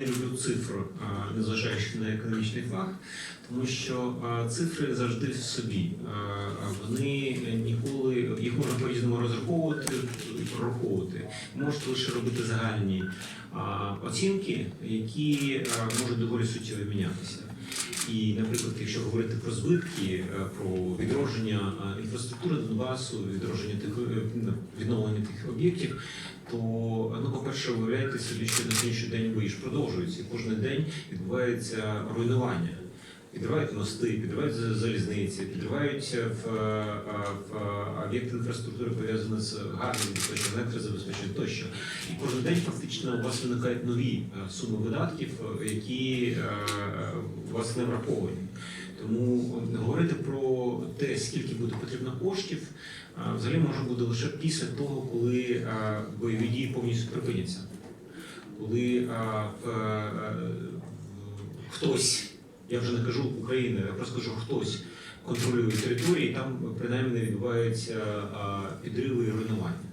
Я люблю цифру, незважаючи на економічний факт, тому що цифри завжди в собі. Вони ніколи їх можна по-різному розраховувати і прораховувати. Можете лише робити загальні оцінки, які можуть доволі суттєво мінятися. І, наприклад, якщо говорити про збитки, про відродження інфраструктури Донбасу, відродження тих е, ну, відновлення тих об'єктів, то ну, по-перше, виявляєте собі, що на сьогоднішній день бої ж продовжуються. Кожен день відбувається руйнування. Підривають мости, підривають залізниці, підривають в, е, в об'єкти інфраструктури пов'язані з газом, електрозабезпеченням тощо. І кожен день фактично у вас виникають нові е, суми видатків, е, які е, у вас не враховані. Тому говорити про те, скільки буде потрібно коштів, взагалі може бути лише після того, коли бойові дії повністю припиняться. Коли хтось, я вже не кажу Україна, я просто кажу хтось контролює території, там принаймні не відбуваються підриви і руйнування.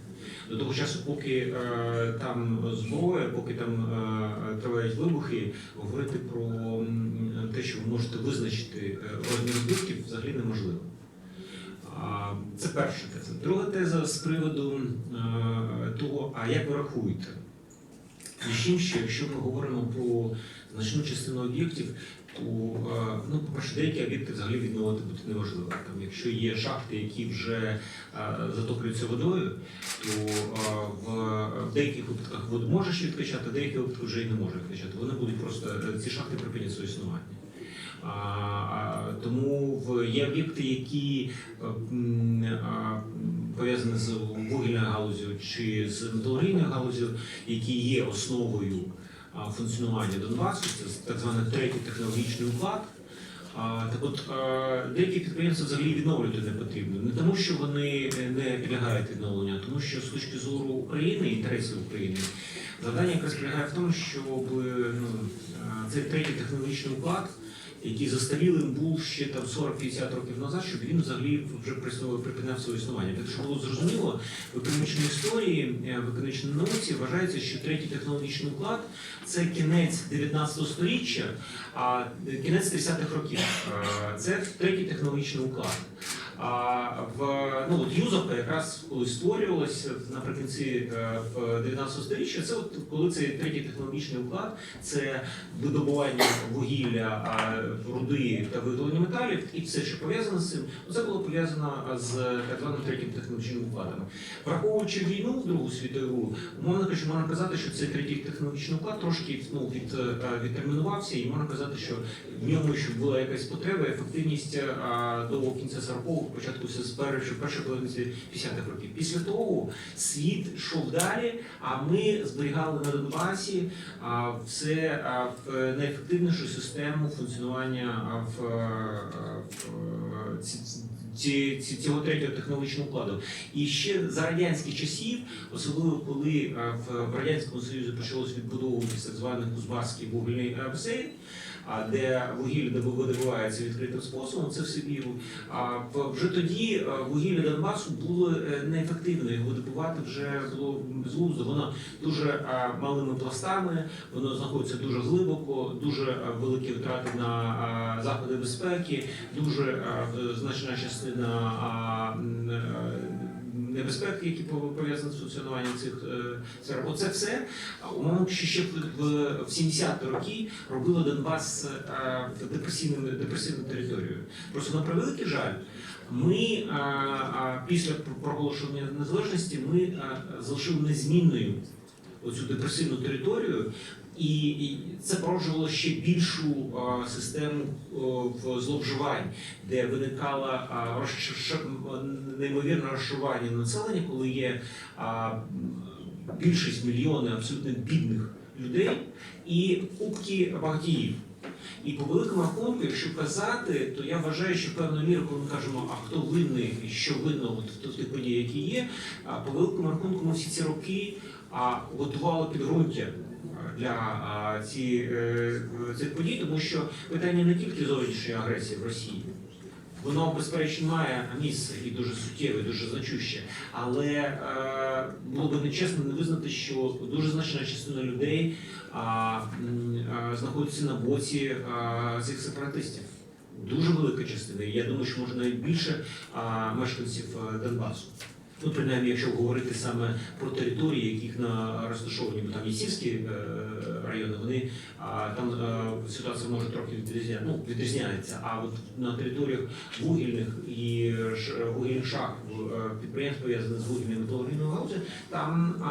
До того часу, поки е, там зброя, поки там е, тривають вибухи, говорити про те, що ви можете визначити е, розмір збитків, взагалі неможливо. Це перша теза. Друга теза з приводу того, а як ви рахуєте? Між іншим, якщо ми говоримо про значну частину об'єктів, то е, ну, по-перше, деякі об'єкти взагалі відновити буде неможливо. Там, якщо є шахти, які вже е, затоплюються водою, то е, в, деяких випадках воду можеш відкачати, а в деяких вже і не може відкачати. Вони будуть просто ці шахти припинять своє існування. Тому є об'єкти, які пов'язані з вугільною галузю чи з металургійною галузю, які є основою функціонування Донбасу, це так званий третій технологічний уклад. Так от деякі підприємства взагалі відновлювати не потрібно. Не тому, що вони не підлягають відновленню, а тому що з точки зору України, інтересів України, завдання якраз полягає в тому, щоб ну, цей третій технологічний уклад, який застарілим був ще там 40-50 років назад, щоб він взагалі вже припиняв своє існування. Так що було зрозуміло, в економічній історії, е, в економічній науці вважається, що третій технологічний уклад це кінець 19 століття, а кінець 30-х років. Е, Це третій технологічний уклад. А в ну от Юзовка якраз коли створювалася наприкінці е, в 19 століття, це от коли цей третій технологічний уклад, це видобування вугілля, руди та виготовлення металів, і все, що пов'язано з цим, це було пов'язано з так званим третім технологічним укладом. Враховуючи війну Другу світову, можна кажучи, можна казати, що цей третій технологічний уклад трошки ну, від, е, відтермінувався, і можна казати, що в ньому ще була якась потреба, ефективність до кінця 40-х, початку з першої половини 50-х років. Після того світ йшов далі, а ми зберігали на Донбасі все в найефективнішу систему функціонування в, в ці- ці- цього третього технологічного укладу. І ще за радянських часів, особливо коли в, радянському союзі почалось відбудовуватися так званий Кузбаський вугільний басейн, де вугілля добу- видобувається відкритим способом, це в Сибіру. А вже тоді е, вугілля Донбасу було е, неефективно. Його видобувати вже було безглуздо. Воно дуже е, малими пластами, воно знаходиться дуже глибоко, дуже великі втрати на заходи безпеки, дуже значна частина небезпеки, які пов'язані з функціонуванням цих е, сфер. Оце все умовно ще в, в, в 70-ті роки робило Донбас е, депресивним депресивною територією. Просто на превеликий жаль. Ми а, після проголошення незалежності ми залишили незмінною оцю депресивну територію, і, це породжувало ще більшу систему в зловживань, де виникало неймовірне розшарування населення, коли є більшість мільйони абсолютно бідних людей і кубки багатіїв. І по великому рахунку, якщо казати, то я вважаю, що певною мірою, коли ми кажемо, а хто винний і що винно в тих подій, які є, по великому рахунку ми всі ці роки готували підґрунтя для ці, е, цих подій, тому що питання не тільки зовнішньої агресії в Росії. Воно, безперечно, має місце і дуже суттєве, дуже значуще. Але е, е, було б нечесно не визнати, що дуже значна частина людей м, а, знаходиться на боці а, цих сепаратистів. Дуже велика частина. Я думаю, що може навіть більше а, мешканців Донбасу. Ну, принаймні, якщо говорити саме про території, яких на розташовані, бо там є сільські е, райони, вони там е, ситуація може трохи відрізня, ну, відрізняється. А от на територіях вугільних і вугільних шахт е, підприємств пов'язаних з вугільною металургійною галузі, там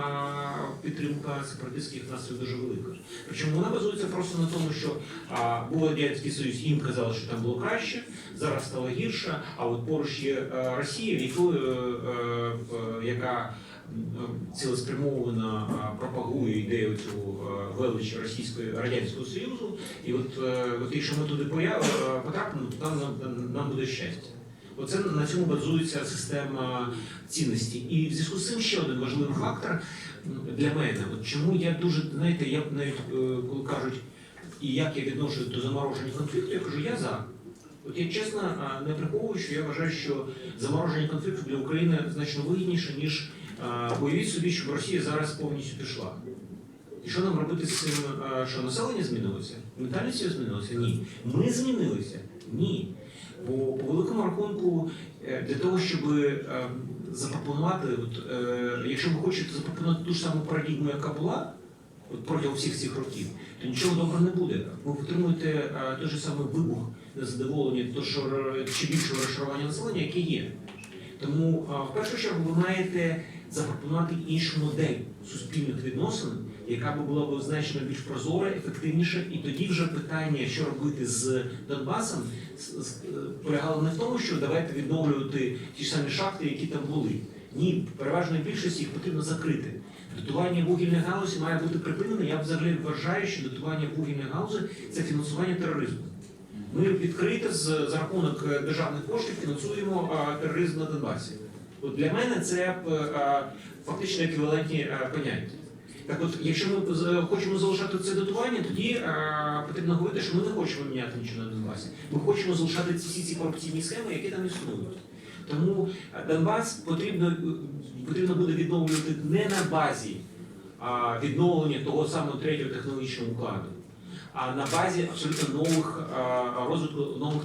підтримка сепаратистських настроїв дуже велика. Причому вона базується просто на тому, що був радянський союз, їм казали, що там було краще, зараз стало гірше. А от поруч є Росія, в в- яка цілеспрямовано е, пропагує ідею цю е, велич Російської радянського союзу. І от, е, от якщо ми туди е, потрапимо, то там нам, нам буде щастя. Оце на цьому базується система цінностей. І в зв'язку з цим ще один важливий фактор для мене. От чому я дуже, знаєте, я навіть е, коли кажуть, і як я відношу до замороження конфлікту, я кажу, я за. От я чесно не приховую, що я вважаю, що замороження конфлікту для України значно вигідніше, ніж уявіть собі, щоб Росія зараз повністю пішла. І що нам робити з цим, що населення змінилося? Ментальність змінилася? Ні. Ми змінилися? Ні. Бо по великому рахунку, е, для того, щоб е, запропонувати, от, е, якщо ви хочете запропонувати ту ж саму парадігму, яка була протягом всіх цих років, то нічого доброго не буде. Ви отримуєте е, той же самий вибух незадоволення, то що чи більшого розшарування населення, яке є. Тому в першу чергу ви маєте запропонувати іншу модель суспільних відносин, яка би була б значно більш прозора, ефективніша, і тоді вже питання, що робити з Донбасом, е, полягало не в тому, що давайте відновлювати ті ж самі шахти, які там були. Ні, переважної більшості їх потрібно закрити. Дотування вугільної галузі має бути припинене. Я взагалі вважаю, що дотування вугільної галузі це фінансування тероризму. Ми відкрито з за рахунок е, державних коштів фінансуємо а, тероризм на Донбасі. От для мене це е, а, фактично еквівалентні е, поняття. Так от, якщо ми хочемо залишати це дотування, тоді е, потрібно говорити, що ми не хочемо міняти нічого на Донбасі. Ми хочемо залишати всі ці корупційні схеми, які там існують. Тому е, Донбас потрібно, е, потрібно буде відновлювати не на базі а, відновлення того самого третього технологічного укладу, а на базі абсолютно нових розвитку нових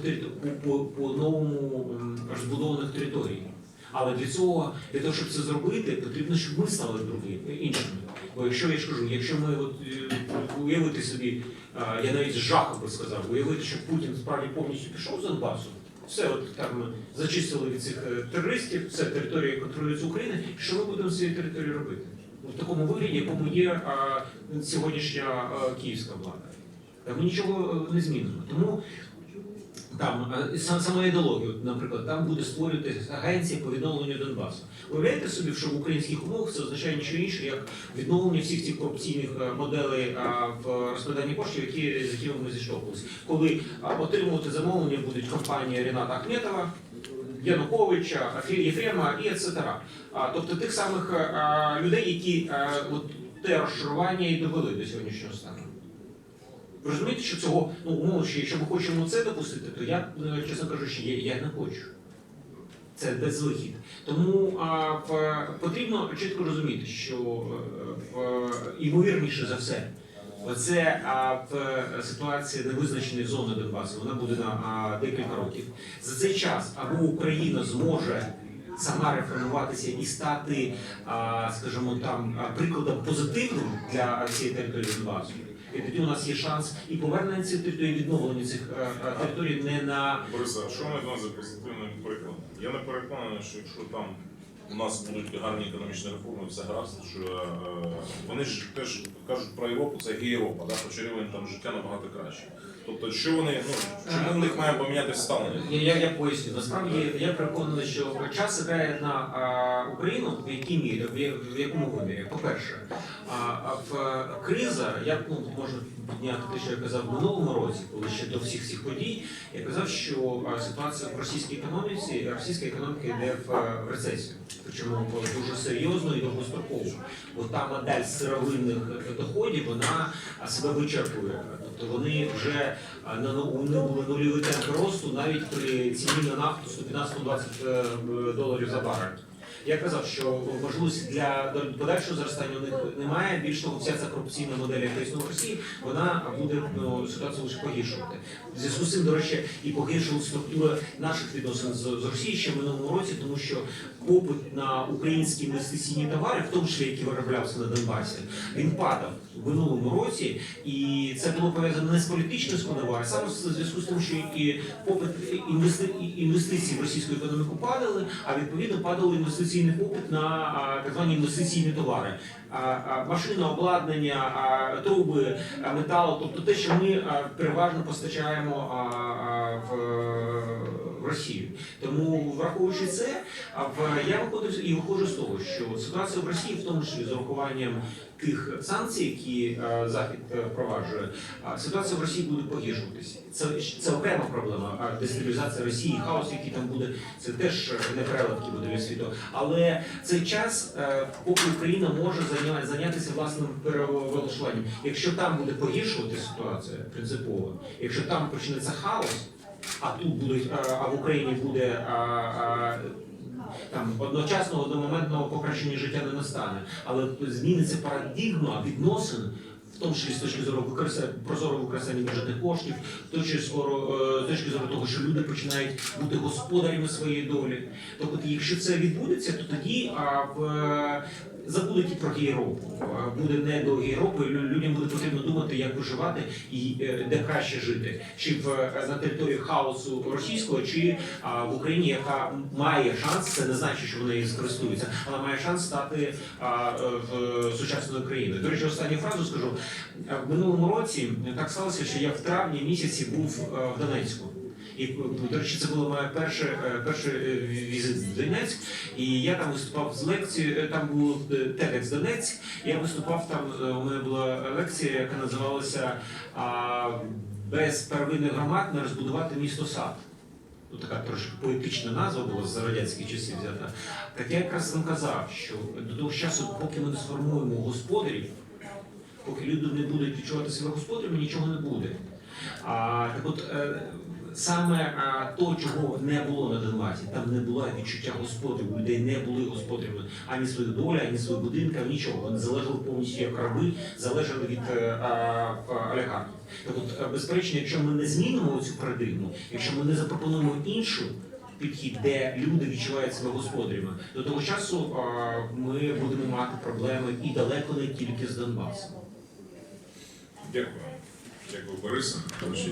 по, по, новому розбудованих територій. Але для цього, для того, щоб це зробити, потрібно, щоб ми стали другі іншими. Бо якщо я ж кажу, якщо ми от е, уявити собі, я навіть з жахом би сказав, уявити, що Путін справді повністю пішов з Донбасу, все от там зачистили від цих е, терористів, все територія контролюється України. Що ми будемо з цією територією робити? В такому вигляді, якому є а, сьогоднішня а, київська влада. Ми нічого е, не змінимо. Тому там е, са- сама ідеологія, наприклад, там буде створювати агенція по відновленню Донбасу. Уявляєте собі, що в українських умовах це означає нічого інше, як відновлення всіх цих корупційних е, моделей в розкладанні коштів, які, з якими ми зіштовхувалися. Коли отримувати замовлення будуть компанія Ріната Ахметова, Януковича, Єфрема і ецетера. Тобто тих самих е, людей, які а, от, те розшарування і довели до сьогоднішнього стану. Розумієте, що цього, ну, умовно, що якщо ми хочемо це допустити, то я, е, чесно кажучи, я, я не хочу. Це безвихід. Тому а, в, потрібно чітко розуміти, що е, в, ймовірніше за все, оце а, в ситуації невизначеної зони Донбасу, вона буде на а, декілька років. За цей час або Україна зможе сама реформуватися і стати, скажімо, там прикладом позитивним для цієї території Донбасу. І тоді у нас є шанс і повернення цих територій, відновлення цих е, е, територій не на Бориса, що ми за позитивним прикладом? Я не переконаний, що якщо там у нас будуть гарні економічні реформи, все гаразд, що е, вони ж теж кажуть про Європу, це Європа, да? хоча рівень там життя набагато краще. Тобто, що вони, ну чому в них має помінятися ставлення? Я, я, я поясню. Насправді я переконаний, що час грає на а, Україну в якій мірі, в, я- в якому вимірі. По-перше, а, в е, криза, я ну, можу підняти те, що я казав в минулому році, коли ще до всіх цих подій, я казав, що ситуація в російській економіці, російська економіка йде в, е, рецесію. Причому дуже серйозно і довгостроково. Бо та модель сировинних доходів вона себе вичерпує. Тобто вони вже на ну- нульові темпи росту навіть при ціні на нафту 115-120 е, доларів за барель. Я казав, що можливості для подальшого зростання у них немає. Більш того, вся ця корупційна модель, яка в Росії, вона буде ну, ситуацію лише погіршувати. В зв'язку з цим, до речі, і погіршила структура наших відносин з, з Росією ще в минулому році, тому що попит на українські інвестиційні товари, в тому числі які вироблявся на Донбасі, він падав в минулому році, і це було пов'язано не з політичною складовою, а саме в зв'язку з тим, що і попит інвести... інвестицій в російську економіку падали, а відповідно падав інвестиційний попит на так звані інвестиційні товари. Машина, обладнання, труби, метал, тобто те, що ми переважно постачаємо в Росію. Тому враховуючи це, я виходив і виходжу з того, що ситуація в Росії, в тому числі з урахуванням тих санкцій, які е, Захід е, впроваджує, ситуація в Росії буде погіршуватися. Це, це окрема проблема. Дестабілізація Росії, хаос, який там буде, це теж не переливки буде для світу. Але цей час, е, поки Україна може зайня- зайнятися власним переволошуванням. Якщо там буде погіршувати ситуація принципово, якщо там почнеться хаос, а тут будуть, а в Україні буде. а, а, там одночасного одномоментного покращення життя не настане, але зміниться парадігма відносин, в тому числі з точки зору використання прозорого використання бюджетних коштів, з точки зору е, з точки зору того, що люди починають бути господарями своєї долі. Тобто, якщо це відбудеться, то тоді а, в забудуть і про Європу. Буде не до Європи. Людям буде потрібно думати, як виживати і е, де краще жити, чи в е, на території хаосу російського, чи в Україні, яка має шанс, це не значить, що вона її скористується, але має шанс стати е, в сучасною країною. До речі, останню фразу скажу. В минулому році так сталося, що я в травні місяці був в Донецьку. І до речі, це було моє перше, е, перший е, візит в Донецьк. І я там виступав з лекцією. е, Там був TEDx Донецьк. Я виступав там. У мене була лекція, яка називалася Без первинних громад не розбудувати місто сад. Ну, така трошки поетична назва була з радянських часів взята. Так я якраз там казав, що до того часу, поки ми не сформуємо господарів, поки люди не будуть відчувати себе господарями, нічого не буде. А, так от, саме а, то, чого не було на Донбасі, там не було відчуття господарів, у людей не були господарями ані своїх долі, ані своїх будинків, нічого. Вони залежали повністю як раби, залежали від е, олігархів. Так от, е, безперечно, якщо ми не змінимо цю парадигму, якщо ми не запропонуємо іншу. Підхід, де люди відчувають себе господарями, до того часу а, ми будемо мати проблеми і далеко не тільки з Донбасом. Дякую. Дякую, Борисе. Ще